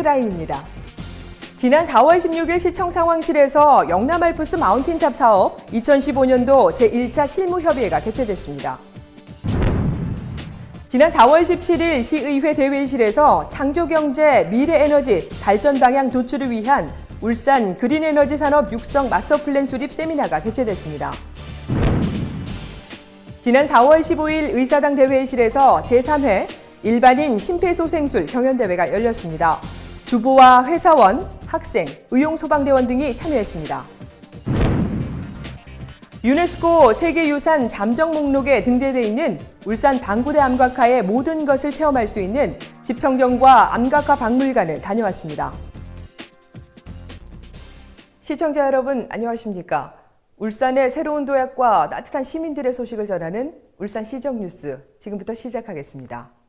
헤드라인입니다. 지난 4월 16일 시청 상황실에서 영남 알프스 마운틴탑 사업 2015년도 제1차 실무협의회가 개최됐습니다. 지난 4월 17일 시의회 대회의실에서 창조경제 미래에너지 발전 방향 도출을 위한 울산 그린에너지 산업 육성 마스터플랜 수립 세미나가 개최됐습니다. 지난 4월 15일 의사당 대회의실에서 제3회 일반인 심폐소생술 경연대회가 열렸습니다. 주부와 회사원, 학생, 의용소방대원 등이 참여했습니다. 유네스코 세계유산 잠정 목록에 등재되어 있는 울산 방구대 암각화의 모든 것을 체험할 수 있는 집청정과 암각화 박물관을 다녀왔습니다. 시청자 여러분 안녕하십니까? 울산의 새로운 도약과 따뜻한 시민들의 소식을 전하는 울산 시정 뉴스 지금부터 시작하겠습니다.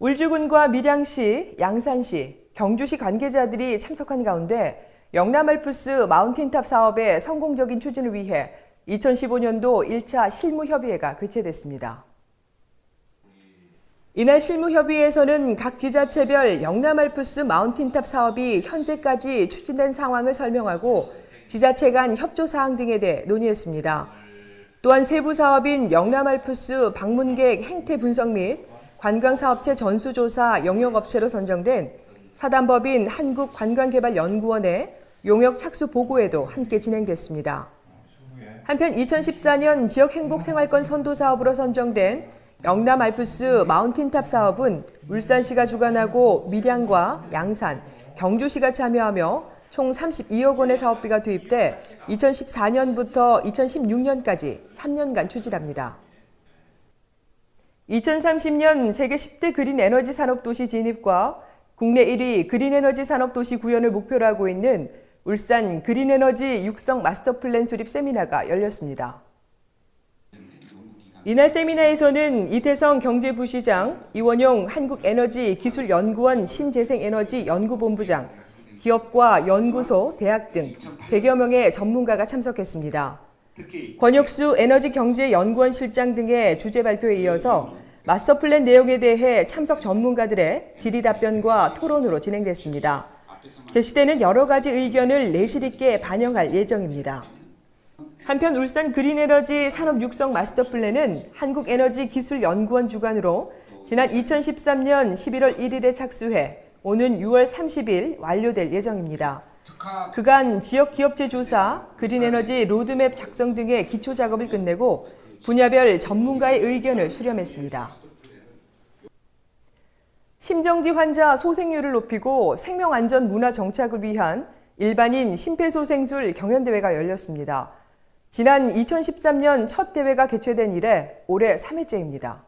울주군과 밀양시, 양산시, 경주시 관계자들이 참석한 가운데 영남알프스 마운틴탑 사업의 성공적인 추진을 위해 2015년도 1차 실무협의회가 개최됐습니다. 이날 실무협의회에서는 각 지자체별 영남알프스 마운틴탑 사업이 현재까지 추진된 상황을 설명하고 지자체 간 협조 사항 등에 대해 논의했습니다. 또한 세부 사업인 영남알프스 방문객 행태 분석 및 관광사업체 전수조사 영역업체로 선정된 사단법인 한국관광개발연구원의 용역 착수 보고회도 함께 진행됐습니다. 한편 2014년 지역행복생활권 선도사업으로 선정된 영남 알프스 마운틴탑 사업은 울산시가 주관하고 밀양과 양산, 경주시가 참여하며 총 32억 원의 사업비가 투입돼 2014년부터 2016년까지 3년간 추진합니다. 2030년 세계 10대 그린 에너지 산업 도시 진입과 국내 1위 그린 에너지 산업 도시 구현을 목표로 하고 있는 울산 그린 에너지 육성 마스터 플랜 수립 세미나가 열렸습니다. 이날 세미나에서는 이태성 경제부시장, 이원용 한국에너지기술연구원 신재생에너지 연구본부장, 기업과 연구소, 대학 등 100여 명의 전문가가 참석했습니다. 권혁수 에너지경제연구원 실장 등의 주제 발표에 이어서 마스터 플랜 내용에 대해 참석 전문가들의 질의 답변과 토론으로 진행됐습니다. 제시되는 여러 가지 의견을 내실 있게 반영할 예정입니다. 한편 울산 그린에너지 산업 육성 마스터 플랜은 한국에너지기술연구원 주관으로 지난 2013년 11월 1일에 착수해 오는 6월 30일 완료될 예정입니다. 그간 지역 기업체 조사, 그린에너지 로드맵 작성 등의 기초 작업을 끝내고 분야별 전문가의 의견을 수렴했습니다. 심정지 환자 소생률을 높이고 생명안전 문화 정착을 위한 일반인 심폐소생술 경연대회가 열렸습니다. 지난 2013년 첫 대회가 개최된 이래 올해 3회째입니다.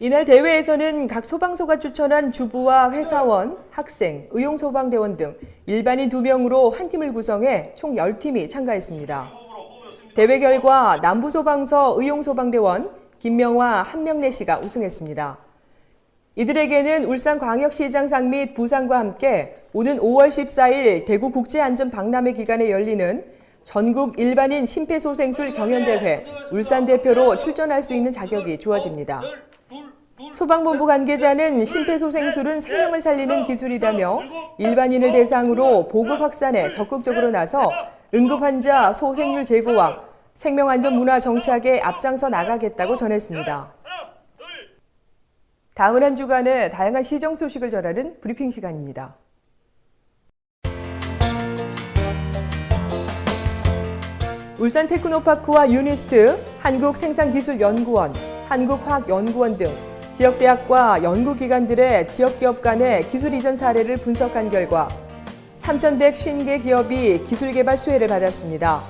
이날 대회에서는 각 소방서가 추천한 주부와 회사원, 학생, 의용소방대원 등 일반인 2명으로 한 팀을 구성해 총 10팀이 참가했습니다. 대회 결과 남부소방서 의용소방대원 김명화, 한명래 씨가 우승했습니다. 이들에게는 울산광역시장상 및 부상과 함께 오는 5월 14일 대구국제안전박람회 기간에 열리는 전국 일반인 심폐소생술 경연대회 울산 대표로 출전할 수 있는 자격이 주어집니다. 소방본부 관계자는 심폐소생술은 생명을 살리는 기술이라며 일반인을 대상으로 보급 확산에 적극적으로 나서 응급환자 소생률 제고와 생명안전 문화 정착에 앞장서 나가겠다고 전했습니다. 다음은 한 주간의 다양한 시정 소식을 전하는 브리핑 시간입니다. 울산 테크노파크와 유니스트, 한국생산기술연구원, 한국화학연구원 등 지역대학과 연구기관들의 지역기업 간의 기술 이전 사례를 분석한 결과 3,150개 기업이 기술개발 수혜를 받았습니다.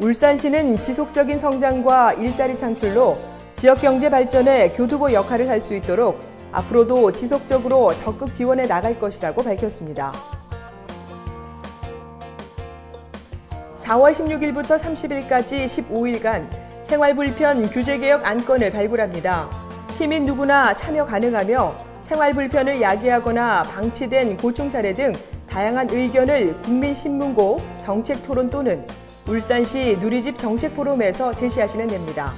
울산시는 지속적인 성장과 일자리 창출로 지역경제 발전에 교두보 역할을 할 수 있도록 앞으로도 지속적으로 적극 지원해 나갈 것이라고 밝혔습니다. 4월 16일부터 30일까지 15일간 생활불편 규제개혁 안건을 발굴합니다. 시민 누구나 참여 가능하며 생활불편을 야기하거나 방치된 고충 사례 등 다양한 의견을 국민신문고 정책토론 또는 울산시 누리집 정책포럼에서 제시하시면 됩니다.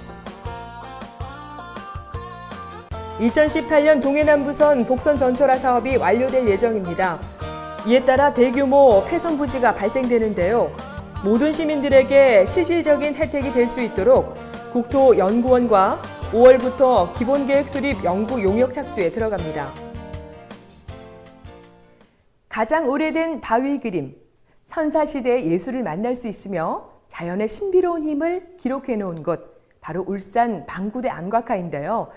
2018년 동해남부선 복선 전철화 사업이 완료될 예정입니다. 이에 따라 대규모 폐선 부지가 발생되는데요. 모든 시민들에게 실질적인 혜택이 될 수 있도록 국토연구원과 5월부터 기본계획 수립 연구 용역 착수에 들어갑니다. 가장 오래된 바위 그림, 선사시대의 예술을 만날 수 있으며 자연의 신비로운 힘을 기록해 놓은 곳, 바로 울산 방구대 안곽하인데요.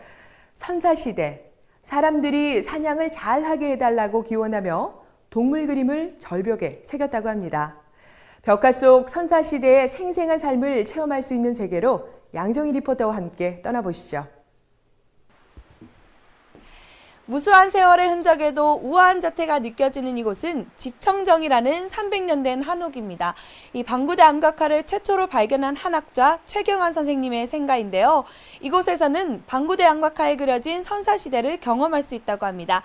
선사시대, 사람들이 사냥을 잘 하게 해달라고 기원하며 동물 그림을 절벽에 새겼다고 합니다. 벽화 속 선사시대의 생생한 삶을 체험할 수 있는 세계로 양정희 리포터와 함께 떠나보시죠. 무수한 세월의 흔적에도 우아한 자태가 느껴지는 이곳은 집청정이라는 300년 된 한옥입니다. 이 방구대 암각화를 최초로 발견한 한학자 최경환 선생님의 생가인데요. 이곳에서는 방구대 암각화에 그려진 선사시대를 경험할 수 있다고 합니다.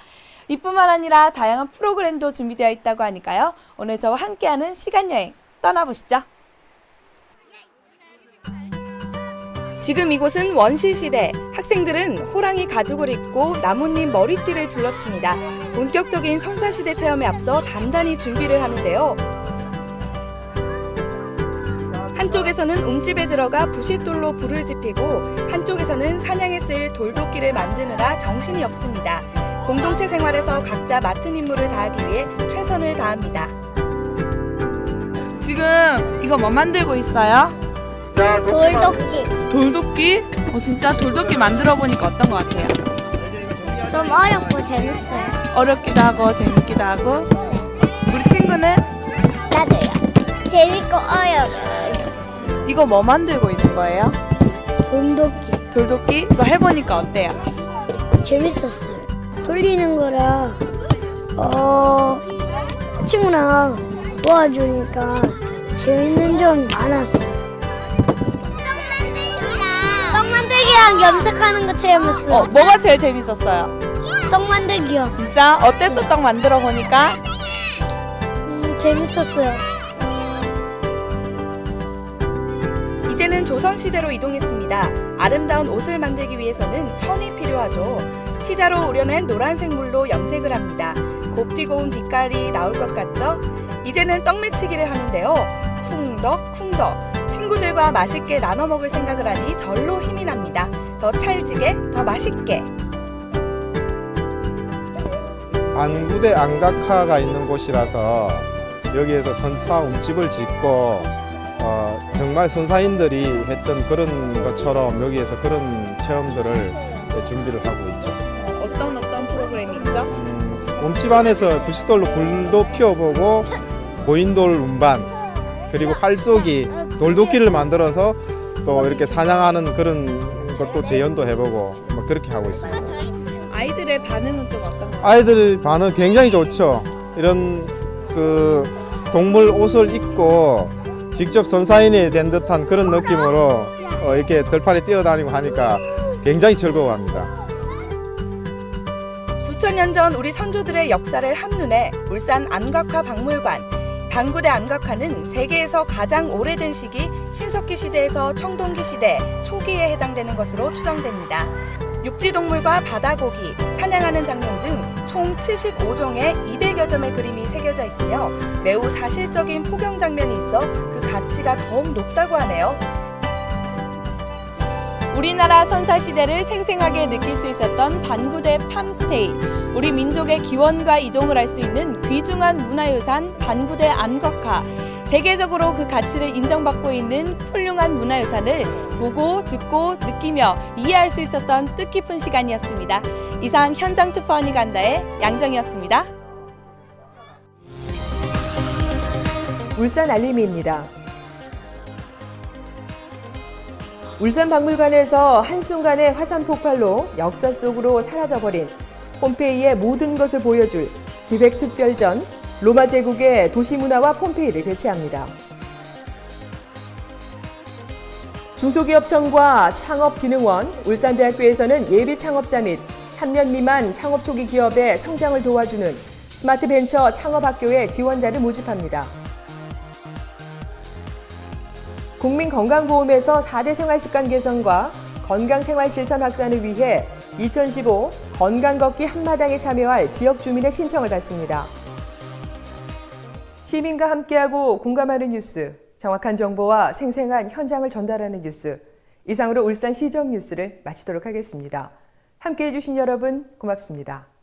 이뿐만 아니라 다양한 프로그램도 준비되어 있다고 하니까요. 오늘 저와 함께하는 시간여행 떠나보시죠. 지금 이곳은 원시시대. 학생들은 호랑이 가죽을 입고 나뭇잎 머리띠를 둘렀습니다. 본격적인 선사시대 체험에 앞서 단단히 준비를 하는데요. 한쪽에서는 웅집에 들어가 부싯돌로 불을 지피고 한쪽에서는 사냥에 쓰일 돌도끼를 만드느라 정신이 없습니다. 공동체 생활에서 각자 맡은 임무를 다하기 위해 최선을 다합니다. 지금 이거 뭐 만들고 있어요? 돌도끼 돌도끼? 어 진짜 돌도끼 만들어 보니까 어떤 것 같아요? 좀 어렵고 재밌어요. 어렵기도 하고 재밌기도 하고 우리 친구는 나도요. 재밌고 어려워요. 이거 뭐 만들고 있는 거예요? 돌도끼 돌도끼? 이거 해보니까 어때요? 재밌었어요. 돌리는 거라 어 친구랑 도와주니까 재밌는 점이 많았어요. 하는 거 체험했어요. 어 뭐가 제일 재밌었어요? 떡 만들기요. 진짜 어땠어 떡 만들어 보니까? 음, 재밌었어요. 이제는 조선시대로 이동했습니다. 아름다운 옷을 만들기 위해서는 천이 필요하죠. 치자로 우려낸 노란색 물로 염색을 합니다. 곱디고 온 빛깔이 나올 것 같죠? 이제는 떡매치기를 하는데요. 쿵덕 쿵덕 친구들과 맛있게 나눠 먹을 생각을 하니 절로 힘이 납니다. 더 찰지게 더 맛있게 안구대 안각화가 있는 곳이라서 여기에서 선사 움집을 짓고 어, 정말 선사인들이 했던 그런 것처럼 여기에서 그런 체험들을 준비를 하고 있죠. 어떤 어떤 프로그램이 있죠? 음, 움집 안에서 부싯돌로 불도 피워보고 고인돌 운반 그리고 활쏘기 돌도끼를 만들어서 또 이렇게 사냥하는 그런 것도 재현도 해보고 뭐 그렇게 하고 있습니다. 아이들의 반응은 좀 어떤가요? 아이들 반응 굉장히 좋죠. 이런 그 동물 옷을 입고 직접 선사인이 된 듯한 그런 느낌으로 어, 이렇게 들판에 뛰어다니고 하니까 굉장히 즐거워합니다. 수천 년 전 우리 선조들의 역사를 한눈에 울산 안각화 박물관 방구대 안각화는 세계에서 가장 오래된 시기 신석기 시대에서 청동기 시대 초기에 해당되는 것으로 추정됩니다. 육지 동물과 바다고기, 사냥하는 장면 등 총 75종의 200여 점의 그림이 새겨져 있으며 매우 사실적인 포경 장면이 있어 그 가치가 더욱 높다고 하네요. 우리나라 선사 시대를 생생하게 느낄 수 있었던 반구대 팜스테이. 우리 민족의 기원과 이동을 할수 있는 귀중한 문화유산 반구대 암각화. 세계적으로 그 가치를 인정받고 있는 훌륭한 문화유산을 보고 듣고 느끼며 이해할 수 있었던 뜻깊은 시간이었습니다. 이상 현장 언니 간다의 양정이었습니다. 울산 알림이입니다. 울산 박물관에서 한순간의 화산 폭발로 역사 속으로 사라져버린 폼페이의 모든 것을 보여줄 기획특별전 로마 제국의 도시문화와 폼페이를 개최합니다. 중소기업청과 창업진흥원, 울산대학교에서는 예비 창업자 및 3년 미만 창업 초기 기업의 성장을 도와주는 스마트 벤처 창업학교의 지원자를 모집합니다. 국민건강보험에서 4대 생활습관 개선과 건강생활 실천 확산을 위해 2015 건강걷기 한마당에 참여할 지역 주민의 신청을 받습니다. 시민과 함께하고 공감하는 뉴스, 정확한 정보와 생생한 현장을 전달하는 뉴스. 이상으로 울산 시정 뉴스를 마치도록 하겠습니다. 함께해 주신 여러분 고맙습니다.